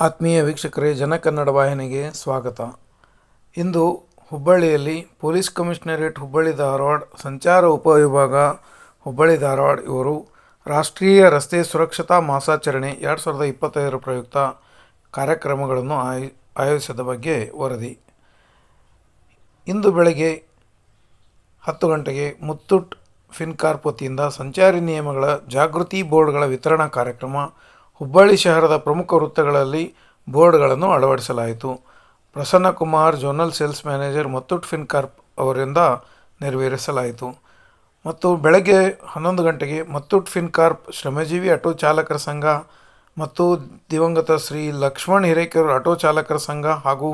ಆತ್ಮೀಯ ವೀಕ್ಷಕರೇ ಜನಕನ್ನಡ ವಾಹಿನಿಗೆ ಸ್ವಾಗತ. ಇಂದು ಹುಬ್ಬಳ್ಳಿಯಲ್ಲಿ ಪೊಲೀಸ್ ಕಮಿಷನರೇಟ್ ಹುಬ್ಬಳ್ಳಿ ಧಾರವಾಡ ಸಂಚಾರ ಉಪವಿಭಾಗ ಹುಬ್ಬಳ್ಳಿ ಧಾರವಾಡ ಇವರು ರಾಷ್ಟ್ರೀಯ ರಸ್ತೆ ಸುರಕ್ಷತಾ ಮಾಸಾಚರಣೆ ಎರಡು ಸಾವಿರದ ಇಪ್ಪತ್ತೈದರ ಪ್ರಯುಕ್ತ ಕಾರ್ಯಕ್ರಮಗಳನ್ನು ಆಯ್, ಆಯೋಜಿಸಿದ ಬಗ್ಗೆ ವರದಿ. ಇಂದು ಬೆಳಗ್ಗೆ ಹತ್ತು ಗಂಟೆಗೆ ಮುತ್ತುಟ್ ಫಿನ್ಕಾರ್ಪ್ ವತಿಯಿಂದ ಸಂಚಾರಿ ನಿಯಮಗಳ ಜಾಗೃತಿ ಬೋರ್ಡ್ಗಳ ವಿತರಣಾ ಕಾರ್ಯಕ್ರಮ ಹುಬ್ಬಳ್ಳಿ ಶಹರದ ಪ್ರಮುಖ ವೃತ್ತಗಳಲ್ಲಿ ಬೋರ್ಡ್ಗಳನ್ನು ಅಳವಡಿಸಲಾಯಿತು. Prasanna Kumar, zonal sales manager ಮತ್ತುಟ್ Fincorp ಅವರಿಂದ ನೆರವೇರಿಸಲಾಯಿತು. ಮತ್ತು ಬೆಳಗ್ಗೆ ಹನ್ನೊಂದು ಗಂಟೆಗೆ ಮತ್ತುಟ್ ಫಿನ್ಕಾರ್ಪ್ ಶ್ರಮಜೀವಿ ಆಟೋ ಚಾಲಕರ ಸಂಘ ಮತ್ತು ದಿವಂಗತ ಶ್ರೀ ಲಕ್ಷ್ಮಣ್ ಹಿರೇಕರ್ ಆಟೋ ಚಾಲಕರ ಸಂಘ ಹಾಗೂ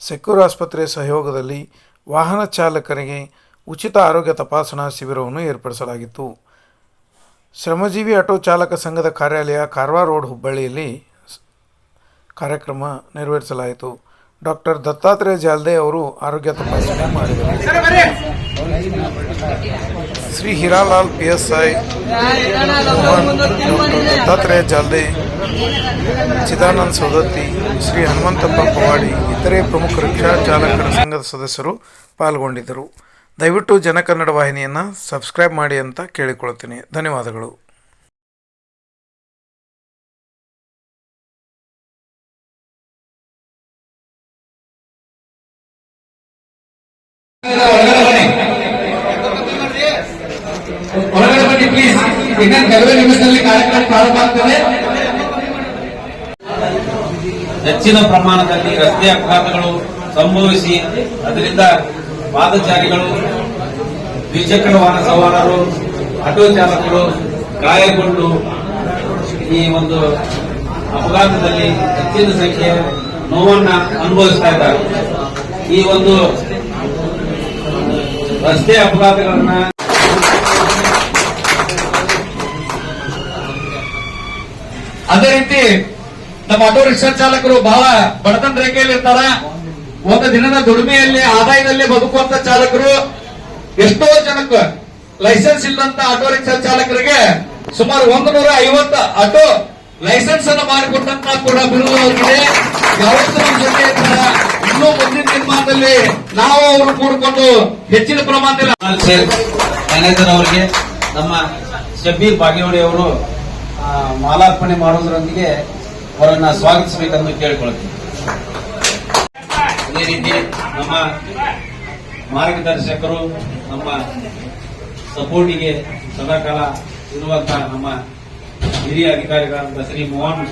ಸೆಕ್ಯೂರ್ ಆಸ್ಪತ್ರೆ ಸಹಯೋಗದಲ್ಲಿ ವಾಹನ ಚಾಲಕರಿಗೆ ಉಚಿತ ಆರೋಗ್ಯ ತಪಾಸಣಾ ಶಿಬಿರವನ್ನು ಏರ್ಪಡಿಸಲಾಗಿತ್ತು. ಶ್ರಮಜೀವಿ ಆಟೋ ಚಾಲಕ ಸಂಘದ ಕಾರ್ಯಾಲಯ ಕಾರವಾರ ರೋಡ್ ಹುಬ್ಬಳ್ಳಿಯಲ್ಲಿ ಕಾರ್ಯಕ್ರಮ ನೆರವೇರಿಸಲಾಯಿತು. ಡಾಕ್ಟರ್ ದತ್ತಾತ್ರೇಯ ಜಾಲ್ದೆ ಅವರು ಆರೋಗ್ಯ ತಪಾಸಣೆ ಮಾಡಿದರು. Shri Hiralal P S I doctor Dattatreya Jalde, Chidanand Saundatti Shri Hanumantappa Pawadi, ಇತರೆ ಪ್ರಮುಖ ರಿಕ್ಷಾ ಚಾಲಕರ ಸಂಘದ ಸದಸ್ಯರು ಪಾಲ್ಗೊಂಡಿದ್ದರು. ದಯವಿಟ್ಟು ಜನಕನ್ನಡ ವಾಹಿನಿಯನ್ನು ಸಬ್ಸ್ಕ್ರೈಬ್ ಮಾಡಿ ಅಂತ ಕೇಳಿಕೊಳ್ಳುತ್ತೇನೆ ಧನ್ಯವಾದಗಳು. ಹೆಚ್ಚಿನ ಪ್ರಮಾಣದಲ್ಲಿ ರಸ್ತೆ ಅಪಘಾತಗಳು ಸಂಭವಿಸಿ ಅದರಿಂದ ಪಾದಚಾರಿಗಳು ದ್ವಿಚಕ್ರ ವಾಹನ ಸವಾರರು, ಆಟೋ ಚಾಲಕರು ಗಾಯಗೊಂಡು ಈ ಒಂದು ಅಪಘಾತದಲ್ಲಿ ಹೆಚ್ಚಿನ ಸಂಖ್ಯೆಯ ನೋವನ್ನು ಅನುಭವಿಸ್ತಾ ಇದ್ದಾರೆ. ಈ ಒಂದು ರಸ್ತೆ ಅಪಘಾತಗಳನ್ನ ಅದೇ ರೀತಿ ನಮ್ಮ ಆಟೋ ರಿಕ್ಷಾ ಚಾಲಕರು ಬಹಳ ಬಡತನ ರೇಖೆಯಲ್ಲಿ ಇರ್ತಾರ ಒಂದು ದಿನದ ದುಡಿಮೆಯಲ್ಲಿ, ಆದಾಯದಲ್ಲಿ ಬದುಕುವಂತ ಚಾಲಕರು ಎಷ್ಟೋ ಜನಕ್ಕೆ ಲೈಸೆನ್ಸ್ ಇಲ್ಲದಂತ ಆಟೋ ರಿಕ್ಷಾ ಚಾಲಕರಿಗೆ ಸುಮಾರು ಒಂದು ನೂರ ಐವತ್ತು ಆಟೋ ಲೈಸೆನ್ಸ್ ಅನ್ನು ಮಾಡಿಕೊಟ್ಟಂತ ಕೂಡ ಬಿರುದು ಯಾವತ್ತೂ ಇನ್ನೂ ಮುಂದಿನ ನಿರ್ಮಾಣದಲ್ಲಿ ನಾವು ಅವರು ಕೂಡಿಕೊಂಡು ಹೆಚ್ಚಿನ ಪ್ರಮಾಣದಲ್ಲಿ ಮ್ಯಾನೇಜರ್ ಅವರಿಗೆ ನಮ್ಮ ಶಬೀರ್ ಬಾಗೇವಾಡಿ ಅವರು ಮಾಲಾರ್ಪಣೆ ಮಾಡುವುದರೊಂದಿಗೆ ಅವರನ್ನ ಸ್ವಾಗತಿಸಬೇಕೆಂದು ಕೇಳಿಕೊಳ್ಳುತ್ತೀನಿ. ಅದೇ ರೀತಿ ನಮ್ಮ ಮಾರ್ಗದರ್ಶಕರು ನಮ್ಮ ಸಪೋರ್ಟಿಗೆ ಸದಾಕಾಲ ಇರುವಂತಹ ನಮ್ಮ ಹಿರಿಯ ಅಧಿಕಾರಿಗಳಾದಂತಹ ಶ್ರೀ ಮೋಹನ್